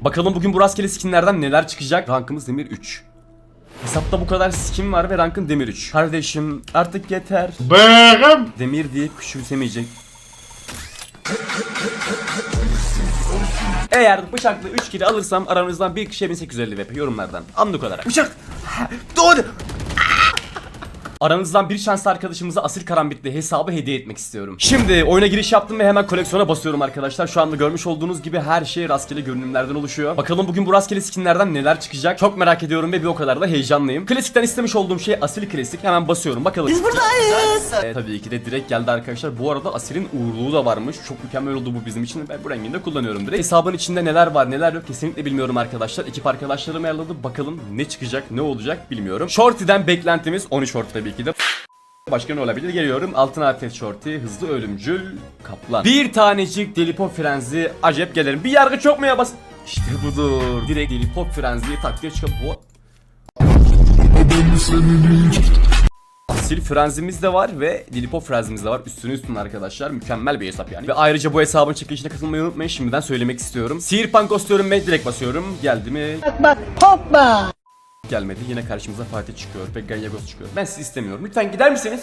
Bakalım bugün bu rastgele skinlerden neler çıkacak? Rankımız demir 3. Hesapta bu kadar skin var ve rankın demir 3. Kardeşim artık yeter. Bığım. Demir diye küçülsemeyecek. Eğer bıçakla 3 kili alırsam aranızdan bir kişiye 1850 VP yorumlardan. Anlık olarak. Bıçak! Doğru! Aranızdan bir şanslı arkadaşımıza asil karambitli hesabı hediye etmek istiyorum. Şimdi oyuna giriş yaptım ve hemen koleksiyona basıyorum arkadaşlar. Şu anda görmüş olduğunuz gibi her şey rastgele görünümlerden oluşuyor. Bakalım bugün bu rastgele skinlerden neler çıkacak. Çok merak ediyorum ve bir o kadar da heyecanlıyım. Klasikten istemiş olduğum şey asil klasik. Hemen basıyorum bakalım. Biz buradayız. E, tabii ki de direkt geldi arkadaşlar. Bu arada asilin uğurluğu da varmış. Çok mükemmel oldu bu bizim için. Ben bu rengini de kullanıyorum direkt. Hesabın içinde neler var neler yok kesinlikle bilmiyorum arkadaşlar. Ekip arkadaşlarım ayarladı. Bakalım ne çıkacak ne olacak bilmiyorum. Shorty'den beklentimiz 13 short tabii ki de. Başka ne olabilir? Geliyorum. Altın afiyet shorty, hızlı ölümcül, kaplan. Bir tanecik delipo frenzi acep gelirim. Bir yargı çok mu ya bas? İşte budur. Direkt delipo frenziyi taktiğe çıkıp bu... Asil frenzimiz de var ve Dilipo frenzimiz de var. Üstüne üstüne arkadaşlar. Mükemmel bir hesap yani. Ve ayrıca bu hesabın çekilişine katılmayı unutmayın. Şimdiden söylemek istiyorum. Sihir Pankos diyorum ve direkt basıyorum. Geldi mi? Bak hoppa. Gelmedi. Yine karşımıza Fatih çıkıyor ve Ganyagos çıkıyor. Ben sizi istemiyorum. Lütfen gider misiniz?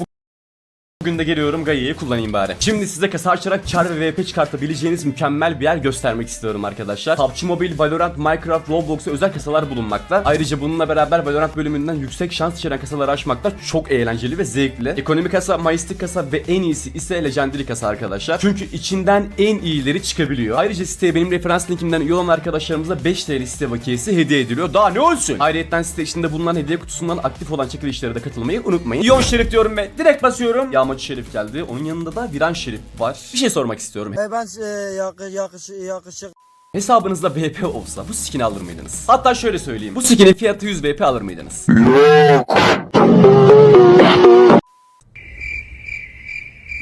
Bugün geliyorum Gaia'yı kullanayım bari. Şimdi size kasa açarak char ve VP çıkartabileceğiniz mükemmel bir yer göstermek istiyorum arkadaşlar. PUBG Mobile, Valorant, Minecraft, Roblox'a özel kasalar bulunmakta. Ayrıca bununla beraber Valorant bölümünden yüksek şans içeren kasaları açmakta çok eğlenceli ve zevkli. Ekonomik kasa, Majestic kasa ve en iyisi ise Legendary kasa arkadaşlar. Çünkü içinden en iyileri çıkabiliyor. Ayrıca siteye benim referans linkimden üye olan arkadaşlarımıza 5 TL site vakiyesi hediye ediliyor. Daha ne olsun? Ayrıca site içinde bulunan hediye kutusundan aktif olan çekilişlere de katılmayı unutmayın. Yon Şerif diyorum ve direkt basıyorum. Yağmacı Şerif geldi. Onun yanında da Viran Şerif var. Bir şey sormak istiyorum. E ben e, yakış yakış yakışık Hesabınızda VP olsa bu skin'i alır mıydınız? Hatta şöyle söyleyeyim. Bu skinin fiyatı 100 VP alır mıydınız?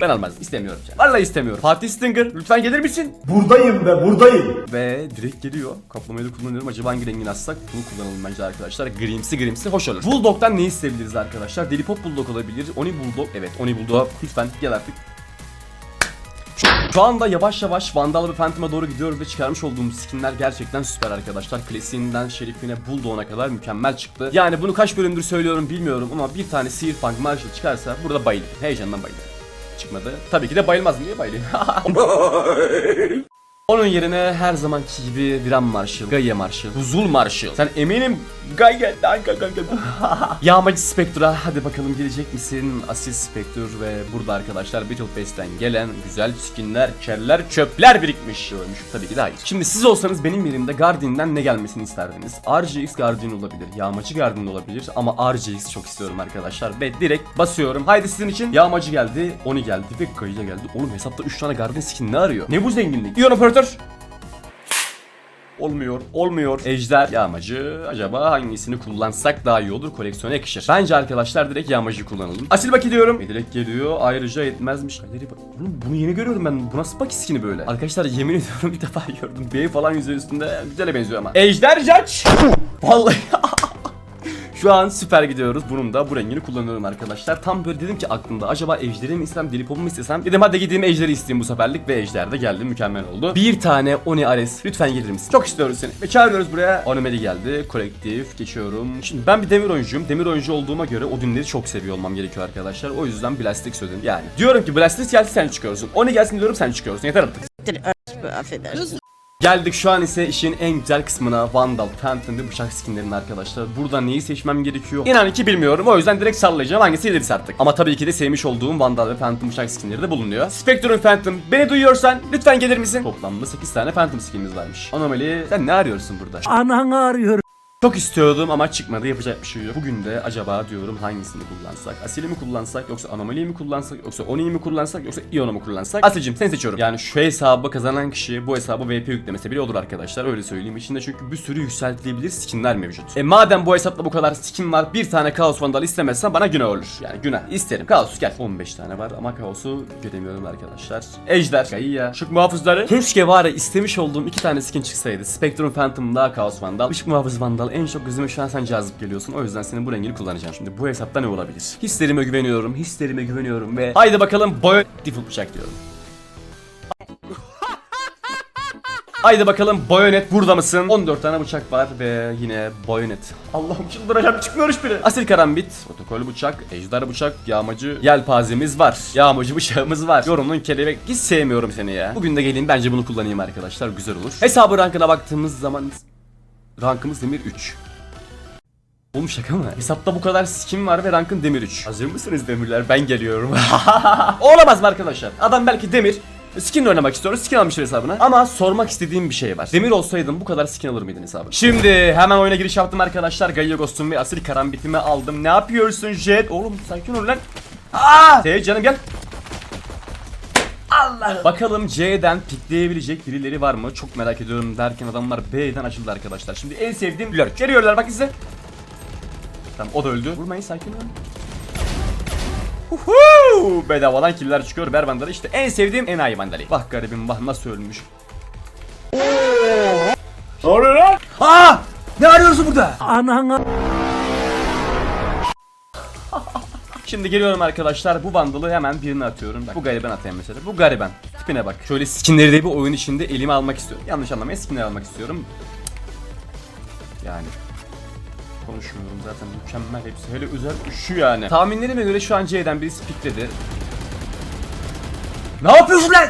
Ben almazdım. istemiyorum canım. Vallahi istemiyorum. Fatih Stinger lütfen gelir misin? Buradayım be buradayım. Ve direkt geliyor. Kaplamayı da kullanıyorum. Acaba hangi rengini atsak? Bunu kullanalım bence arkadaşlar. Grimsi grimsi hoş olur. Bulldog'dan ne isteyebiliriz arkadaşlar? Deli Pop Bulldog olabilir. Oni Bulldog. Evet Oni Bulldog. Lütfen gel artık. Şu, anda yavaş yavaş Vandal ve Phantom'a doğru gidiyoruz ve çıkarmış olduğum skinler gerçekten süper arkadaşlar. Klasiğinden Şerif'ine Bulldog'una kadar mükemmel çıktı. Yani bunu kaç bölümdür söylüyorum bilmiyorum ama bir tane Searpunk Marshall çıkarsa burada bayılırım. Heyecandan bayılırım. Çıkmadı. Tabii ki de bayılmaz mı diye bayılıyorum. Onun yerine her zamanki gibi Viran Marshall, Gaia Marshall, Buzul Marshall. Sen eminim Gaia, Gaia, Gaia. Yağmacı Spectra hadi bakalım gelecek misin? Asil Spectre ve burada arkadaşlar Battle Pass'ten gelen güzel skinler, keller, çöpler birikmiş. Ölmüş tabii ki de hayır. Şimdi siz olsanız benim yerimde Guardian'den ne gelmesini isterdiniz? RGX Guardian olabilir, Yağmacı Guardian olabilir ama RGX çok istiyorum arkadaşlar ve direkt basıyorum. Haydi sizin için Yağmacı geldi, Oni geldi ve Gaia geldi. Oğlum hesapta 3 tane Guardian skin ne arıyor? Ne bu zenginlik? İyon operatör. Olmuyor, olmuyor. Ejder yağmacı. Acaba hangisini kullansak daha iyi olur? Koleksiyona yakışır. Bence arkadaşlar direkt yağmacı kullanalım. Asil bak diyorum. E, direkt geliyor. Ayrıca yetmezmiş. Galeri bak. Oğlum bunu yeni görüyorum ben. Bu nasıl bak skini böyle? Arkadaşlar yemin ediyorum bir defa gördüm. B falan yüzü üstünde güzele benziyor ama. Ejder Jaç. Vallahi Şu an süper gidiyoruz. Bunun da bu rengini kullanıyorum arkadaşlar. Tam böyle dedim ki aklımda acaba ejderi mi istesem, deli popu mu istesem? Dedim hadi gideyim ejderi isteyeyim bu seferlik ve ejder de geldi. Mükemmel oldu. Bir tane Oni Ares. Lütfen gelir misin? Çok istiyoruz seni. Ve çağırıyoruz buraya. Onomeli geldi. Kolektif. Geçiyorum. Şimdi ben bir demir oyuncuyum. Demir oyuncu olduğuma göre Odin'leri çok seviyor olmam gerekiyor arkadaşlar. O yüzden Blastix ödün. Yani. Diyorum ki Blastix gelsin sen çıkıyorsun. Oni gelsin diyorum sen çıkıyorsun. Yeter artık. affedersin. Geldik şu an ise işin en güzel kısmına Vandal, Phantom ve bıçak skinlerin arkadaşlar. Burada neyi seçmem gerekiyor? İnan ki bilmiyorum. O yüzden direkt sallayacağım hangisi gelirse artık. Ama tabii ki de sevmiş olduğum Vandal ve Phantom bıçak skinleri de bulunuyor. Spectrum Phantom beni duyuyorsan lütfen gelir misin? Toplamda 8 tane Phantom skinimiz varmış. Anomali sen ne arıyorsun burada? Ananı arıyorum. Çok istiyordum ama çıkmadı yapacak bir şey yok. Bugün de acaba diyorum hangisini kullansak? Asil'i mi kullansak yoksa Anomali'yi mi kullansak yoksa Oni'yi mi kullansak yoksa Ion'u mu kullansak? Asil'cim seni seçiyorum. Yani şu hesabı kazanan kişi bu hesabı VP yüklemese bile olur arkadaşlar öyle söyleyeyim. İçinde çünkü bir sürü yükseltilebilir skinler mevcut. E madem bu hesapta bu kadar skin var bir tane Kaos Vandal istemezsen bana günah olur. Yani günah isterim. Kaos gel. 15 tane var ama Kaos'u göremiyorum arkadaşlar. Ejder, Gaia, Şık muhafızları. Keşke var istemiş olduğum iki tane skin çıksaydı. Spectrum Phantom daha Kaos Vandal. Işık muhafız Vandal en çok gözüme şu an sen cazip geliyorsun. O yüzden senin bu rengini kullanacağım. Şimdi bu hesapta ne olabilir? Hislerime güveniyorum. Hislerime güveniyorum ve haydi bakalım boy default bıçak diyorum. Haydi bakalım Bayonet burada mısın? 14 tane bıçak var ve yine Bayonet. Allah'ım çıldıracağım çıkmıyor hiçbiri. Asil karambit, protokol bıçak, ejder bıçak, yağmacı, yelpazemiz var. Yağmacı bıçağımız var. Yorumun kelebek hiç sevmiyorum seni ya. Bugün de geleyim bence bunu kullanayım arkadaşlar güzel olur. Hesabı rankına baktığımız zaman rankımız demir 3. Oğlum şaka mı? Hesapta bu kadar skin var ve rankın demir 3. Hazır mısınız demirler? Ben geliyorum. Olamaz mı arkadaşlar? Adam belki demir. Skin oynamak istiyor. Skin almıştır hesabına. Ama sormak istediğim bir şey var. Demir olsaydım bu kadar skin alır mıydın hesabı? Şimdi hemen oyuna giriş yaptım arkadaşlar. Galio Ghost'um ve asil karambitimi aldım. Ne yapıyorsun Jet? Oğlum sakin ol lan. Aa! Hey canım gel. Allah. Bakalım C'den pikleyebilecek birileri var mı? Çok merak ediyorum derken adamlar B'den açıldı arkadaşlar. Şimdi en sevdiğim lurk. Geliyorlar bak size. Tamam o da öldü. Vurmayın sakin olun. Uhu! Bedavadan killer çıkıyor ber bandalı işte en sevdiğim enayi bandalı. Bak garibim bak nasıl ölmüş. Ne oluyor lan? Aa! Ne arıyorsun burada? Anana. Şimdi geliyorum arkadaşlar bu bandalı hemen birine atıyorum. Bak, bu gariban atayım mesela. Bu gariban. Tipine bak. Şöyle skinleri de bir oyun içinde elime almak istiyorum. Yanlış anlamayın skinleri almak istiyorum. Yani konuşmuyorum zaten mükemmel hepsi. Hele özel şu yani. Tahminlerime göre şu an C'den birisi pikledi. Ne yapıyorsun lan?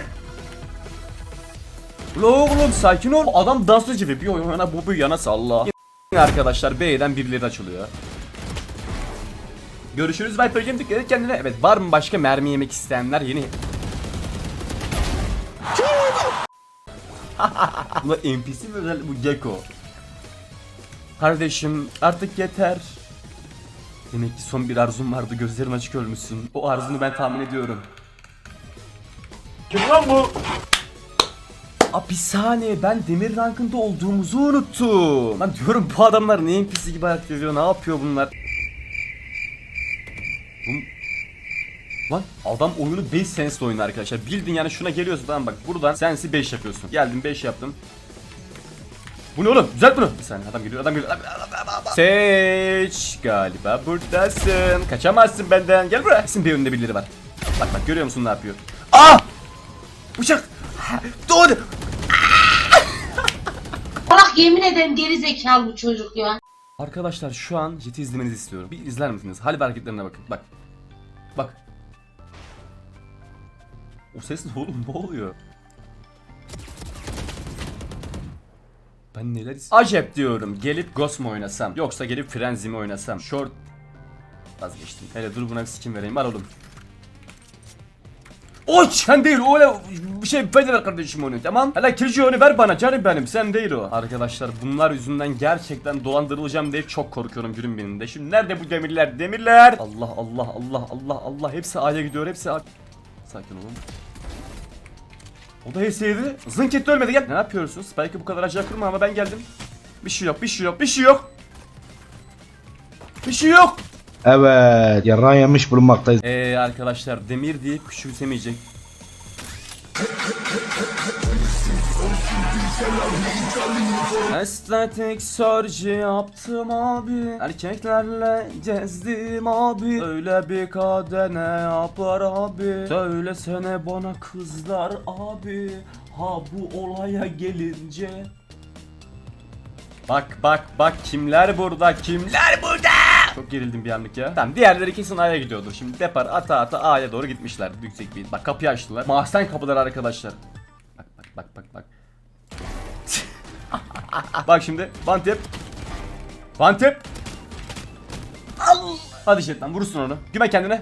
Ulan oğlum sakin ol. Adam dans ediyor. Bir oyun yana bu bir yana salla. Arkadaşlar B'den birileri açılıyor. Görüşürüz Viper'cim dikkat et kendine. Evet var mı başka mermi yemek isteyenler yeni... Ulan NPC mi özel bu Gecko? Kardeşim artık yeter. Demek ki son bir arzun vardı gözlerin açık ölmüşsün. O arzunu ben tahmin ediyorum. Kim lan bu? Bir saniye ben demir rankında olduğumuzu unuttum. Lan diyorum bu adamlar ne NPC gibi hareket ediyor ne yapıyor bunlar? Lan adam oyunu 5 sense oyunu arkadaşlar. Bildin yani şuna geliyorsun tamam bak buradan sensi 5 yapıyorsun. Geldim 5 yaptım. Bu ne oğlum? Düzelt bunu. Bir saniye adam geliyor adam geliyor. Adam, adam, adam, adam. Seç galiba buradasın. Kaçamazsın benden. Gel buraya. Kesin bir önünde birileri var. Bak bak görüyor musun ne yapıyor? Aa! Bıçak! Doğru! Bak yemin ederim geri zekalı bu çocuk ya. Arkadaşlar şu an Jet'i izlemenizi istiyorum. Bir izler misiniz? Hal ve hareketlerine bakın. Bak. Bak. O ses ne oğlum? Ne oluyor? Ben neler is- Acep diyorum. Gelip Ghost mu oynasam? Yoksa gelip Frenzy mi oynasam? Short Vazgeçtim. Hele dur buna bir skin vereyim. Al oğlum. Oç! Sen değil o öyle bir şey ver kardeşim onu tamam. Hele kirci onu ver bana canım benim sen değil o. Arkadaşlar bunlar yüzünden gerçekten dolandırılacağım diye çok korkuyorum günün birinde. Şimdi nerede bu demirler? Demirler! Allah Allah Allah Allah Allah hepsi A'ya gidiyor hepsi A... Sakin olun. O da HS'ydi. Zınk etti ölmedi gel. Ne yapıyorsun? Spike'ı bu kadar acı kırma ama ben geldim. Bir şey yok bir şey yok bir şey yok. Bir şey yok. Evet, yarrağı yemiş bulunmaktayız. Eee Ee, arkadaşlar demir diye küçümsemeyecek. Estetik surgery yaptım abi. Erkeklerle gezdim abi. Öyle bir kadene yapar abi. Söylesene bana kızlar abi. Ha bu olaya gelince. Bak bak bak kimler burada kimler burada? Çok gerildim bir anlık ya. Tamam diğerleri kesin A'ya gidiyordur. Şimdi depar ata ata A'ya doğru gitmişler. Yüksek bir Bak kapıyı açtılar. Mahzen kapıları arkadaşlar Bak bak bak. Bak bak Bak şimdi Bantep. Bantep. Al Hadi Jet'ten vurursun onu. Güven kendine.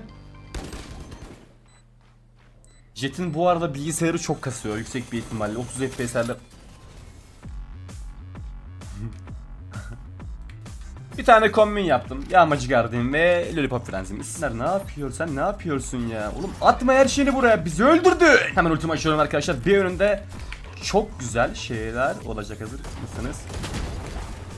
Jet'in bu arada bilgisayarı çok kasıyor yüksek bir ihtimalle. 30 FPS'lerde Bir tane kombin yaptım. Yağmacı gardim ve lollipop frenzimiz. Sizler ne yapıyor? Sen ne yapıyorsun ya? Oğlum atma her şeyini buraya. Bizi öldürdü. Hemen ultimi açıyorum arkadaşlar. Bir önünde çok güzel şeyler olacak hazır mısınız?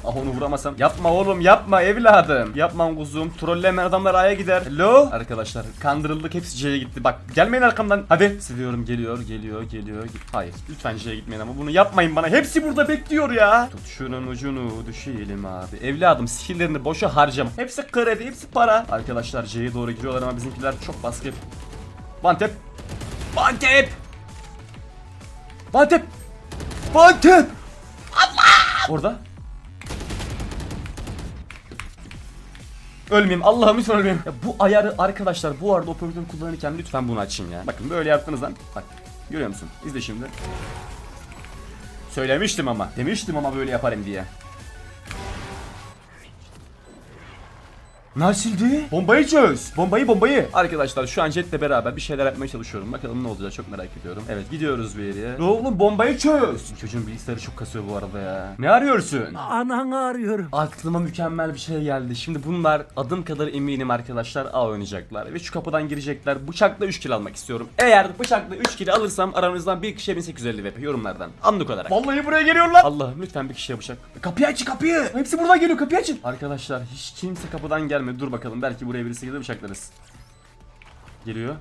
Ah onu vuramasam. Yapma oğlum yapma evladım. Yapmam kuzum. Trolleme adamlar A'ya gider. Hello? Arkadaşlar kandırıldık hepsi C'ye gitti. Bak gelmeyin arkamdan. Hadi. Siliyorum geliyor geliyor geliyor. Hayır lütfen C'ye gitmeyin ama bunu yapmayın bana. Hepsi burada bekliyor ya. Tut şunun ucunu düşelim abi. Evladım skilllerini boşa harcama. Hepsi kredi hepsi para. Arkadaşlar C'ye doğru giriyorlar ama bizimkiler çok baskı. Bantep. Bantep. Bantep. Fatih! Orada. Ölmeyeyim. Allah'ım lütfen ölmeyeyim. Ya bu ayarı arkadaşlar bu arada operatör kullanırken lütfen bunu açın ya. Bakın böyle yaptığınızdan bak görüyor musun? İzle şimdi. Söylemiştim ama. Demiştim ama böyle yaparım diye. Nasıldı? Bombayı çöz. Bombayı bombayı. Arkadaşlar şu an Jet'le beraber bir şeyler yapmaya çalışıyorum. Bakalım ne olacak çok merak ediyorum. Evet gidiyoruz bir yere. Ne oğlum bombayı çöz. Çocuğun bilgisayarı çok kasıyor bu arada ya. Ne arıyorsun? Ananı arıyorum. Aklıma mükemmel bir şey geldi. Şimdi bunlar adım kadar eminim arkadaşlar A oynayacaklar. Ve şu kapıdan girecekler. Bıçakla 3 kill almak istiyorum. Eğer bıçakla 3 kill alırsam aranızdan bir kişiye 1850 VP yorumlardan. Anlık olarak. Vallahi buraya geliyorlar. Allah'ım lütfen bir kişiye bıçak. Kapıyı aç kapıyı. Hepsi buradan geliyor kapıyı açın. Arkadaşlar hiç kimse kapıdan gelmedi. Dur bakalım belki buraya birisi gelir bıçaklarız. Geliyor.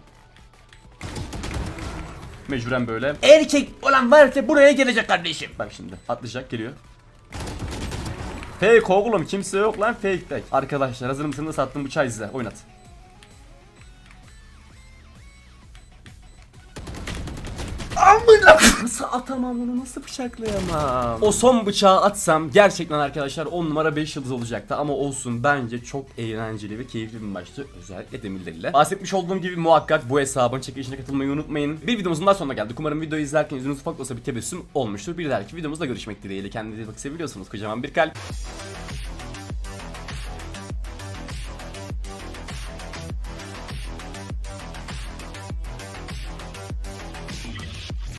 Mecburen böyle. Erkek olan varsa buraya gelecek kardeşim. Bak şimdi atlayacak geliyor. Fake oğlum kimse yok lan fake fake. Arkadaşlar hazır mısınız sattığım bıçağı izle oynat. Nasıl atamam onu nasıl bıçaklayamam? O son bıçağı atsam gerçekten arkadaşlar 10 numara 5 yıldız olacaktı. Ama olsun bence çok eğlenceli ve keyifli bir maçtı. Özellikle demirleriyle Bahsetmiş olduğum gibi muhakkak bu hesabın çekilişine katılmayı unutmayın. Bir videomuzun daha sonuna geldik. Umarım videoyu izlerken yüzünüz ufak olsa bir tebessüm olmuştur. Bir dahaki videomuzda görüşmek dileğiyle. Kendinize iyi bakın seviyorsunuz kocaman bir kalp